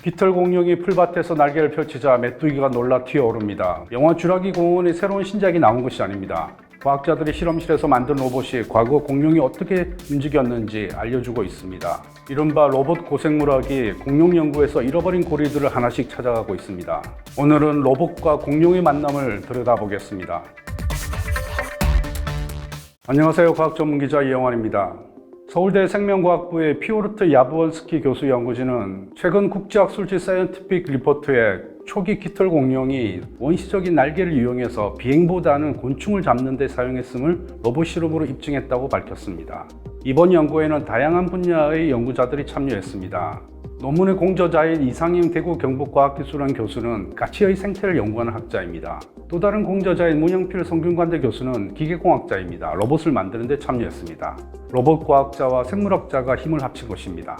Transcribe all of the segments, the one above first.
깃털 공룡이 풀밭에서 날개를 펼치자 메뚜기가 놀라 튀어오릅니다. 영화 주라기 공원의 새로운 신작이 나온 것이 아닙니다. 과학자들이 실험실에서 만든 로봇이 과거 공룡이 어떻게 움직였는지 알려주고 있습니다. 이른바 로봇 고생물학이 공룡 연구에서 잃어버린 고리들을 하나씩 찾아가고 있습니다. 오늘은 로봇과 공룡의 만남을 들여다보겠습니다. 안녕하세요. 과학 전문 기자 이영환입니다. 서울대 생명과학부의 피오르트 야브원스키 교수 연구진은 최근 국제학술지 사이언티픽 리포트에 초기 깃털 공룡이 원시적인 날개를 이용해서 비행보다는 곤충을 잡는 데 사용했음을 로봇 실험으로 입증했다고 밝혔습니다. 이번 연구에는 다양한 분야의 연구자들이 참여했습니다. 논문의 공저자인 이상임 대구 경북과학기술원 교수는 가치의 생태를 연구하는 학자입니다. 또 다른 공저자인 문영필 성균관대 교수는 기계공학자입니다. 로봇을 만드는 데 참여했습니다. 로봇 과학자와 생물학자가 힘을 합친 것입니다.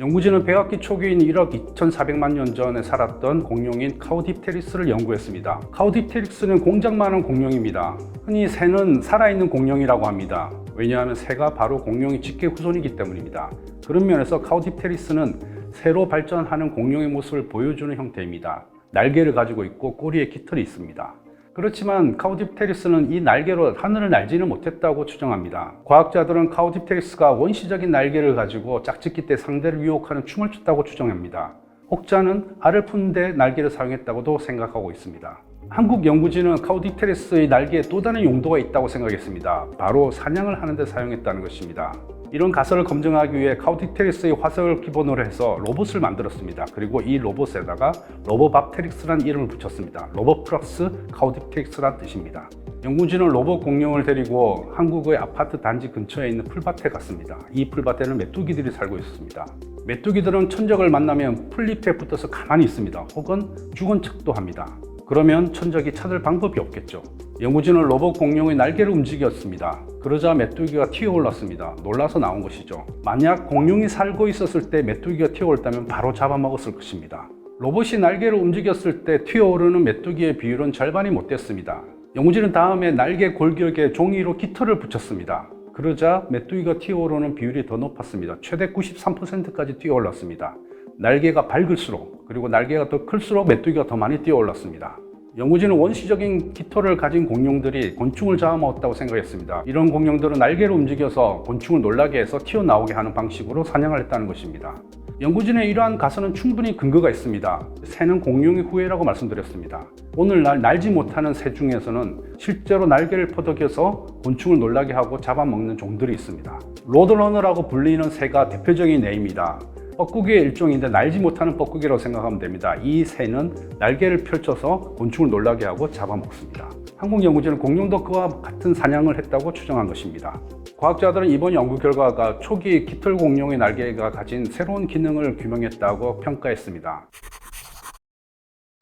연구진은 백악기 초기인 1억 2,400만 년 전에 살았던 공룡인 카우디프테리스를 연구했습니다. 카우디프테리스는 공작만한 공룡입니다. 흔히 새는 살아있는 공룡이라고 합니다. 왜냐하면 새가 바로 공룡의 직계 후손이기 때문입니다. 그런 면에서 카우디프테리스는 새로 발전하는 공룡의 모습을 보여주는 형태입니다. 날개를 가지고 있고 꼬리에 깃털이 있습니다. 그렇지만 카우디프테리스는 이 날개로 하늘을 날지는 못했다고 추정합니다. 과학자들은 카우디프테리스가 원시적인 날개를 가지고 짝짓기 때 상대를 유혹하는 춤을 췄다고 추정합니다. 혹자는 알을 푸는데 날개를 사용했다고도 생각하고 있습니다. 한국 연구진은 카우디테리스의 날개에 또 다른 용도가 있다고 생각했습니다. 바로 사냥을 하는 데 사용했다는 것입니다. 이런 가설을 검증하기 위해 카우디테리스의 화석을 기본으로 해서 로봇을 만들었습니다. 그리고 이 로봇에다가 로보밥테릭스라는 이름을 붙였습니다. 로봇 플러스 카우디테릭스란 뜻입니다. 연구진은 로봇 공룡을 데리고 한국의 아파트 단지 근처에 있는 풀밭에 갔습니다. 이 풀밭에는 메뚜기들이 살고 있었습니다. 메뚜기들은 천적을 만나면 풀잎에 붙어서 가만히 있습니다. 혹은 죽은 척도 합니다. 그러면 천적이 찾을 방법이 없겠죠. 연구진은 로봇 공룡의 날개를 움직였습니다. 그러자 메뚜기가 튀어올랐습니다. 놀라서 나온 것이죠. 만약 공룡이 살고 있었을 때 메뚜기가 튀어올다면 바로 잡아먹었을 것입니다. 로봇이 날개를 움직였을 때 튀어오르는 메뚜기의 비율은 절반이 못 됐습니다. 연구진은 다음에 날개 골격에 종이로 깃털을 붙였습니다. 그러자 메뚜기가 튀어오르는 비율이 더 높았습니다. 최대 93%까지 뛰어올랐습니다. 날개가 밝을수록 그리고 날개가 더 클수록 메뚜기가 더 많이 뛰어올랐습니다. 연구진은 원시적인 깃털을 가진 공룡들이 곤충을 잡아먹었다고 생각했습니다. 이런 공룡들은 날개를 움직여서 곤충을 놀라게 해서 튀어나오게 하는 방식으로 사냥을 했다는 것입니다. 연구진의 이러한 가설은 충분히 근거가 있습니다. 새는 공룡의 후예라고 말씀드렸습니다. 오늘날 날지 못하는 새 중에서는 실제로 날개를 퍼덕여서 곤충을 놀라게 하고 잡아먹는 종들이 있습니다. 로드러너라고 불리는 새가 대표적인 예입니다. 뻐꾸기의 일종인데 날지 못하는 뻐꾸기라고 생각하면 됩니다. 이 새는 날개를 펼쳐서 곤충을 놀라게 하고 잡아먹습니다. 한국 연구진은 공룡도 그와 같은 사냥을 했다고 추정한 것입니다. 과학자들은 이번 연구 결과가 초기 깃털 공룡의 날개가 가진 새로운 기능을 규명했다고 평가했습니다.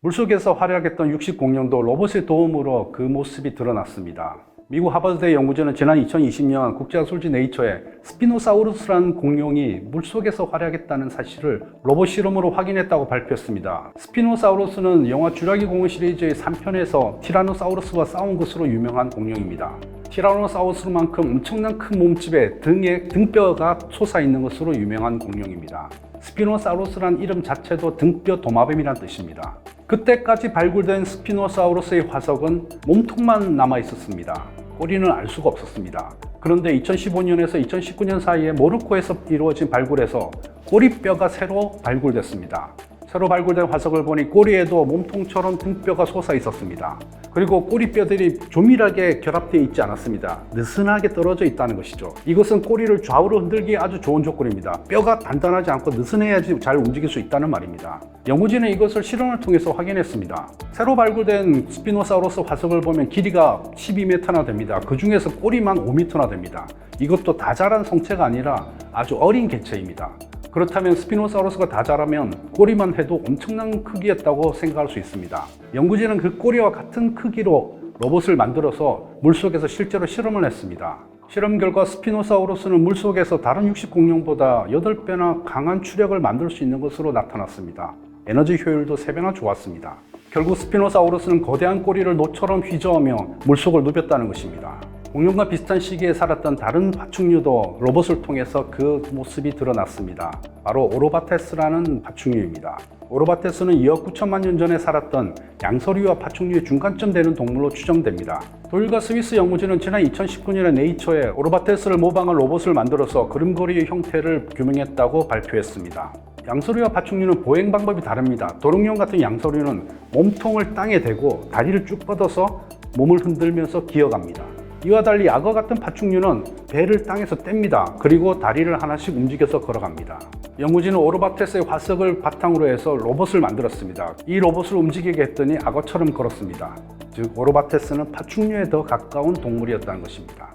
물속에서 활약했던 육식 공룡도 로봇의 도움으로 그 모습이 드러났습니다. 미국 하버드대 연구진은 지난 2020년 국제학술지 네이처에 스피노사우루스라는 공룡이 물속에서 활약했다는 사실을 로봇 실험으로 확인했다고 발표했습니다. 스피노사우루스는 영화 주라기 공원 시리즈의 3편에서 티라노사우루스와 싸운 것으로 유명한 공룡입니다. 티라노사우루스만큼 엄청난 큰 몸집에 등에 등뼈가 솟아 있는 것으로 유명한 공룡입니다. 스피노사우루스란 이름 자체도 등뼈 도마뱀이란 뜻입니다. 그때까지 발굴된 스피노사우루스의 화석은 몸통만 남아 있었습니다. 꼬리는 알 수가 없었습니다. 그런데 2015년에서 2019년 사이에 모로코에서 이루어진 발굴에서 꼬리뼈가 새로 발굴됐습니다. 새로 발굴된 화석을 보니 꼬리에도 몸통처럼 등뼈가 솟아 있었습니다. 그리고 꼬리뼈들이 조밀하게 결합되어 있지 않았습니다. 느슨하게 떨어져 있다는 것이죠. 이것은 꼬리를 좌우로 흔들기에 아주 좋은 조건입니다. 뼈가 단단하지 않고 느슨해야지 잘 움직일 수 있다는 말입니다. 연구진은 이것을 실험을 통해서 확인했습니다. 새로 발굴된 스피노사우루스 화석을 보면 길이가 12m나 됩니다. 그 중에서 꼬리만 5m나 됩니다. 이것도 다 자란 성체가 아니라 아주 어린 개체입니다. 그렇다면 스피노사우루스가 다 자라면 꼬리만 해도 엄청난 크기였다고 생각할 수 있습니다. 연구진은 그 꼬리와 같은 크기로 로봇을 만들어서 물속에서 실제로 실험을 했습니다. 실험 결과 스피노사우루스는 물속에서 다른 육식 공룡보다 8배나 강한 추력을 만들 수 있는 것으로 나타났습니다. 에너지 효율도 3배나 좋았습니다. 결국 스피노사우루스는 거대한 꼬리를 노처럼 휘저으며 물속을 누볐다는 것입니다. 공룡과 비슷한 시기에 살았던 다른 파충류도 로봇을 통해서 그 모습이 드러났습니다. 바로 오로바테스라는 파충류입니다. 오로바테스는 2억 9천만 년 전에 살았던 양서류와 파충류의 중간점 되는 동물로 추정됩니다. 독일과 스위스 연구진은 지난 2019년에 네이처에 오로바테스를 모방한 로봇을 만들어서 그림거리의 형태를 규명했다고 발표했습니다. 양서류와 파충류는 보행 방법이 다릅니다. 도롱뇽 같은 양서류는 몸통을 땅에 대고 다리를 쭉 뻗어서 몸을 흔들면서 기어갑니다. 이와 달리 악어 같은 파충류는 배를 땅에서 뗍니다. 그리고 다리를 하나씩 움직여서 걸어갑니다. 연구진은 오로바테스의 화석을 바탕으로 해서 로봇을 만들었습니다. 이 로봇을 움직이게 했더니 악어처럼 걸었습니다. 즉 오로바테스는 파충류에 더 가까운 동물이었다는 것입니다.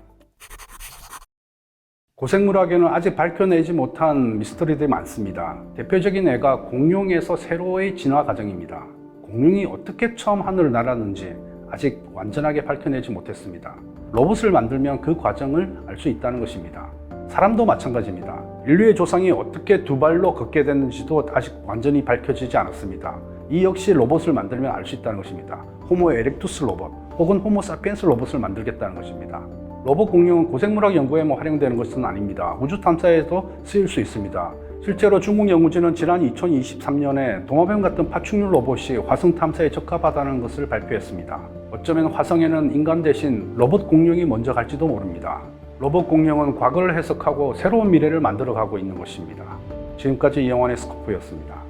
고생물학에는 아직 밝혀내지 못한 미스터리들이 많습니다. 대표적인 애가 공룡에서 세로의 진화 과정입니다. 공룡이 어떻게 처음 하늘을 날았는지 아직 완전하게 밝혀내지 못했습니다. 로봇을 만들면 그 과정을 알 수 있다는 것입니다. 사람도 마찬가지입니다. 인류의 조상이 어떻게 두 발로 걷게 됐는지도 아직 완전히 밝혀지지 않았습니다. 이 역시 로봇을 만들면 알 수 있다는 것입니다. 호모 에렉투스 로봇 혹은 호모 사피엔스 로봇을 만들겠다는 것입니다. 로봇 공룡은 고생물학 연구에 만 활용되는 것은 아닙니다. 우주 탐사에도 쓰일 수 있습니다. 실제로 중국 연구진은 지난 2023년에 동화뱀 같은 파충류 로봇이 화성 탐사에 적합하다는 것을 발표했습니다. 어쩌면 화성에는 인간 대신 로봇 공룡이 먼저 갈지도 모릅니다. 로봇 공룡은 과거를 해석하고 새로운 미래를 만들어가고 있는 것입니다. 지금까지 이영환의 스코프였습니다.